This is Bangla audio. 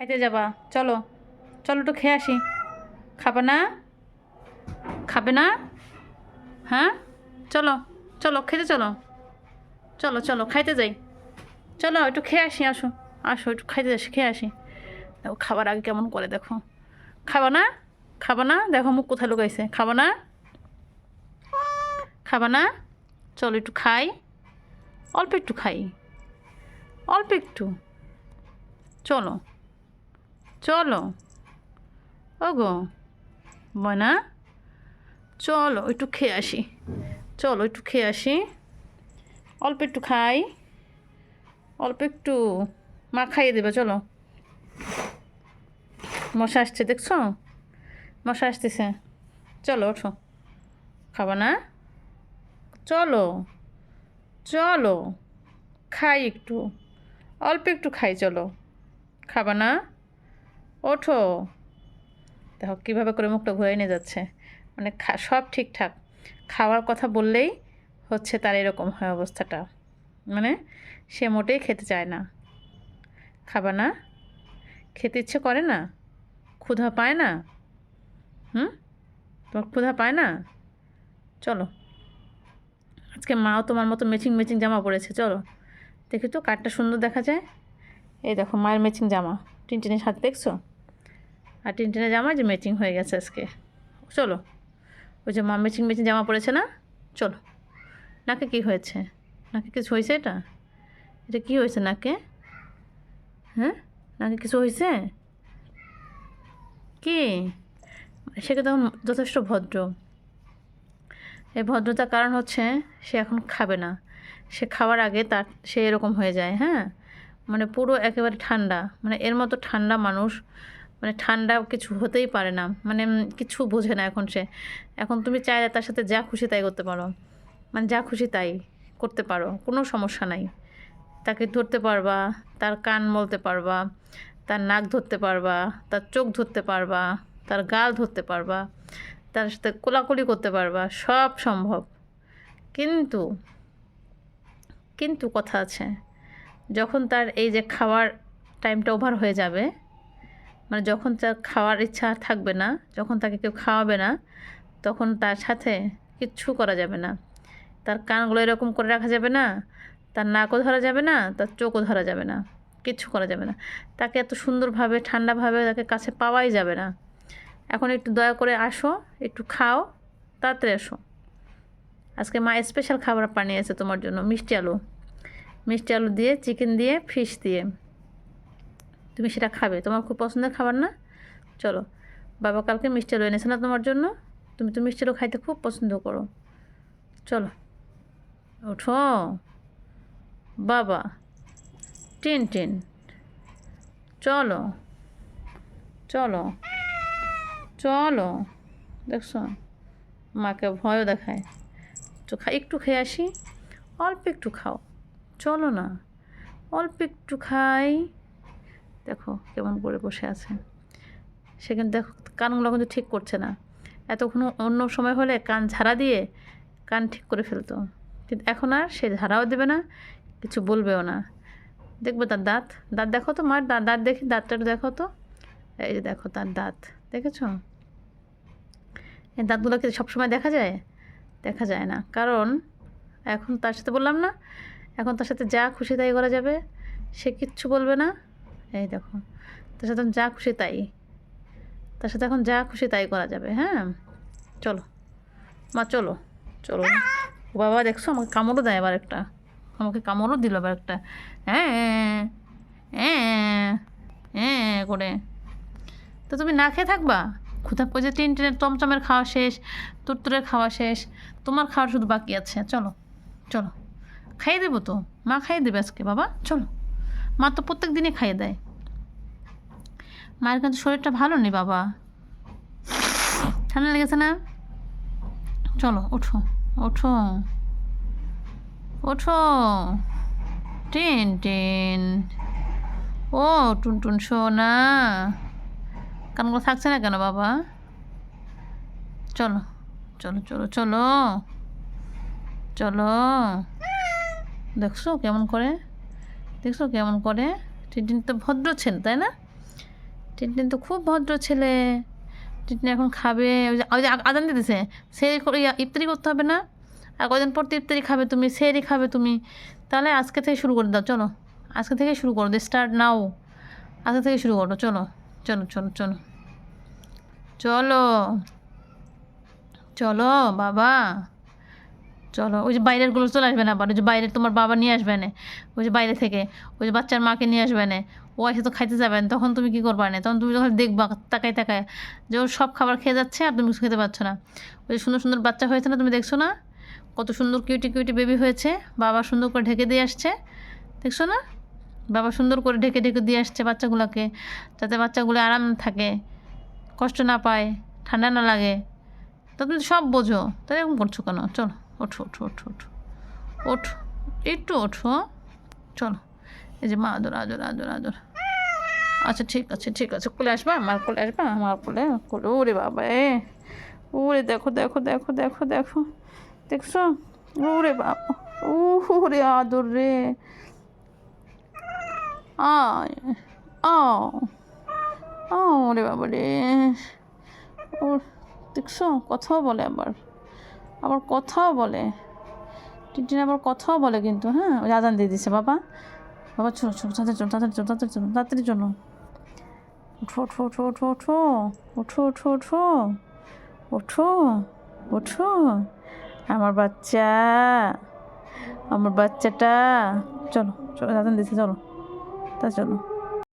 খাইতে যাবা। চলো চলো একটু খেয়ে আসি। খাবে না? খাবে না? হ্যাঁ? চলো চলো, খেতে চলো। চলো চলো, খাইতে যাই। চলো, একটু খেয়ে আসি, আসো। আসো, একটু খাইতে আসি খেয়ে আসি। দেখো, খাবার আগে কেমন করে দেখো। খাবা না? খাবা না? দেখো, মুখ কোথায় লুকাইছে। খাবা না? খাবা না? চলো, একটু খাই। অল্প একটু খাই। অল্প একটু। চলো। চলো। ওগো। ময়না? চলো, একটু খেয়ে আসি। চলো, একটু খেয়ে আসি। অল্প একটু খাই। অল্প একটু মা খাইয়ে দেবে, চলো। মশা আসছে, দেখছ? মশা আসতেছে। চলো, ওঠো। খাবা না? চলো চলো। খাই একটু। অল্প একটু খাই, চলো। খাবা না? ওঠো। দেখো, কীভাবে করে মুখটা ঘুরে নিয়ে যাচ্ছে। মানে সব ঠিকঠাক। খাওয়ার কথা বললেই হচ্ছে তার এরকম হয় অবস্থাটা। মানে সে মোটেই খেতে চায় না। খাবা না? খেতে ইচ্ছে করে না? ক্ষুধা পায় না? হুম? তোমার ক্ষুধা পায় না? চলো। আজকে মাও তোমার মতো ম্যাচিং ম্যাচিং জামা পরেছে, চলো। দেখি তো কাঠটা সুন্দর দেখা যায়। এই দেখো, মায়ের ম্যাচিং জামা। টিনটিনের হাত দেখছ? আর টিনটিনের জামা যে ম্যাচিং হয়ে গেছে আজকে। চলো। ওই যে মা ম্যাচিং ম্যাচিং জামা পরেছে না? চলো। নাকে কি হয়েছে? নাকে কিছু হয়েছে এটা? এটা কি হয়েছে নাকে? হ্যাঁ? নাকে কিছু হয়েছে? কি? সেকে তখন যথেষ্ট ভদ্র। এই ভদ্রতার কারণ হচ্ছে সে এখন খাবে না। সে খাওয়ার আগে তার সে এরকম হয়ে যায় হ্যাঁ? মানে পুরো একেবারে ঠান্ডা। মানে এর মতো ঠান্ডা মানুষ মানে ঠান্ডা কিছু হতেই পারে না। মানে কিছু বোঝে না এখন সে। এখন তুমি চাইলে তার সাথে যা খুশি তাই করতে পারো। মানে যা খুশি তাই করতে পারো, কোনো সমস্যা নাই। তাকে ধরতে পারবা, তার কান মলতে পারবা, তার নাক ধরতে পারবা, তার চোখ ধরতে পারবা, তার গাল ধরতে পারবা, তার সাথে কোলাকুলি করতে পারবা, সব সম্ভব। কিন্তু কিন্তু কথা আছে, যখন তার এই যে খাওয়ার টাইমটা ওভার হয়ে যাবে মানে যখন তার খাওয়ার ইচ্ছা থাকবে না, যখন তাকে কেউ খাওয়াবে না, তখন তার সাথে কিচ্ছু করা যাবে না। তার কানগুলো এরকম করে রাখা যাবে না, তার নাকও ধরা যাবে না, তার চোখও ধরা যাবে না, কিচ্ছু করা যাবে না। তাকে এত সুন্দরভাবে, ঠান্ডাভাবে তাকে কাছে পাওয়াই যাবে না। এখন একটু দয়া করে আসো, একটু খাও, তাড়াতাড়ি আসো। আজকে মা স্পেশাল খাবার বানিয়েছে তোমার জন্য, মিষ্টি আলু। মিষ্টি আলু দিয়ে চিকেন দিয়ে ফিশ দিয়ে। তুমি সেটা খাবে। তোমার খুব পছন্দের খাবার না? চলো, বাবা কালকে মিষ্টি আলু এনেছে না তোমার জন্য? তুমি তো মিষ্টি আলু খাইতে খুব পছন্দ করো। চলো, ওঠো। বাবা, টিন টিন। চলো চলো চলো। দেখছ? মাকে ভয়ও দেখায়। তো খা, একটু খেয়ে আসি। অল্প একটু খাও। চলো না। অল্প একটু খাই। দেখো কেমন করে বসে আছে। সে কিন্তু দেখো কানগুলো কিন্তু ঠিক করছে না। এতক্ষণ অন্য সময় হলে কান ঝাড়া দিয়ে কান ঠিক করে ফেলতো। কিন্তু এখন আর সে ঝাড়াও দেবে না, কিছু বলবেও না। দেখবে তার দাঁত দাঁত দেখো তো মার, দাঁত দাঁত দেখি, দাঁতটা দেখো তো। এই যে দেখো তার দাঁত, দেখেছ? এই দাঁতগুলো কি সবসময় দেখা যায়? দেখা যায় না। কারণ এখন তার সাথে বললাম না, এখন তার সাথে যা খুশি তাই করা যাবে। সে কিচ্ছু বলবে না। এই দেখো। তার সাথে যা খুশি তাই। তার সাথে এখন যা খুশি তাই করা যাবে হ্যাঁ? চলো। মা, চলো। চলো। বাবা, দেখছ? আমাকে কামড়ও দেয় এবার একটা। আমাকে কামড়ও দিল এবার একটা। হ্যাঁ হ্যাঁ হ্যাঁ করে। তো তুমি না খেয়ে থাকবা? ক্ষুধা পয়সা টিন টিনের চমচমের খাওয়া শেষ, তুরতুরের খাওয়া শেষ, তোমার খাওয়া শুধু বাকি আছে। চলো চলো। খাইয়ে দেবো তো? মা খাইয়ে দেবে আজকে, বাবা? চলো। মা তো প্রত্যেক দিনই খাইয়ে দেয়। মায়ের কিন্তু শরীরটা ভালো নেই, বাবা। ঠান্ডা লেগেছে না? চলো, ওঠো ওঠো। ওঠো। Tin tin. ও টুন টুনটুন সোনা। কানগুলো থাকছে না কেন, বাবা? চলো চলো চলো চলো। চলো। দেখছ কেমন করে? দেখছ কেমন করে? টিনটিন তো ভদ্র ছেলে, তাই না? টিনটিন তো খুব ভদ্র ছেলে। টিনটিন এখন খাবে, ওই যে ওই যে আদান দিতেছে করে ইফতারি করতে হবে না। আর কদিন পর ইফতারি খাবে তুমি, সেরি খাবে তুমি। তাহলে আজকে থেকে শুরু করে দাও, চলো। আজকে থেকে শুরু করো স্টার্ট নাও। আজকে থেকে শুরু করো, চলো চলো চলো চলো। চলো চলো, বাবা। চলো, ওই যে বাইরেরগুলো চলে আসবে না, আবার ওই যে বাইরে তোমার বাবা নিয়ে আসবে না ওই যে বাইরে থেকে, ওই যে বাচ্চার মাকে নিয়ে আসবে না ও তো খাইতে যাবে না তখন তুমি কী করবা না তখন তুমি যখন দেখবা, তাকায় তাকায় যে ওর সব খাবার খেয়ে যাচ্ছে আর তুমি খেতে পারছ না। ওই যে সুন্দর সুন্দর বাচ্চা হয়েছে না, তুমি দেখছ না? কত সুন্দর কিউটি কিউটি বেবি হয়েছে, বাবা সুন্দর করে ঢেকে দিয়ে আসছে। দেখছ না? বাবা সুন্দর করে ঢেকে ঢেকে দিয়ে আসছে বাচ্চাগুলোকে, যাতে বাচ্চাগুলো আরাম থাকে, কষ্ট না পায়, ঠান্ডা না লাগে। তা তুমি সব বোঝো। তাই এরকম করছ কেন? চলো, ওঠো ওঠো ওঠো ওঠো ওঠো, একটু ওঠো, চলো। এই যে মা, আদর আদর আদর আদর। আচ্ছা ঠিক আছে ঠিক আছে। কোলে আসবা? আমার কোলে আসবা? আমার কোলে কোলে। ওরে বাবা, এ। ওরে দেখো দেখো দেখো দেখো দেখো। দেখছ? ওরে বাবা। ওরে আদর রে। আয় রে বাবা রে। ও, দেখছ? কথাও বলে আবার। আবার কথাও বলে। টিনটিন আবার কথাও বলে কিন্তু হ্যাঁ? আজান দিয়ে দিছে, বাবা। বাবা, চলো চলো তাদের চলো, তাড়াতাড়ি চলো তাড়াতাড়ি চলো তাড়াতাড়ি চলো। ওঠো ওঠো ওঠো ওঠো ওঠো ওঠো ওঠো ওঠো ওঠো ওঠো আমার বাচ্চা। আমার বাচ্চাটা। চলো চলো দাদা দিছে, চলো। তা চলো।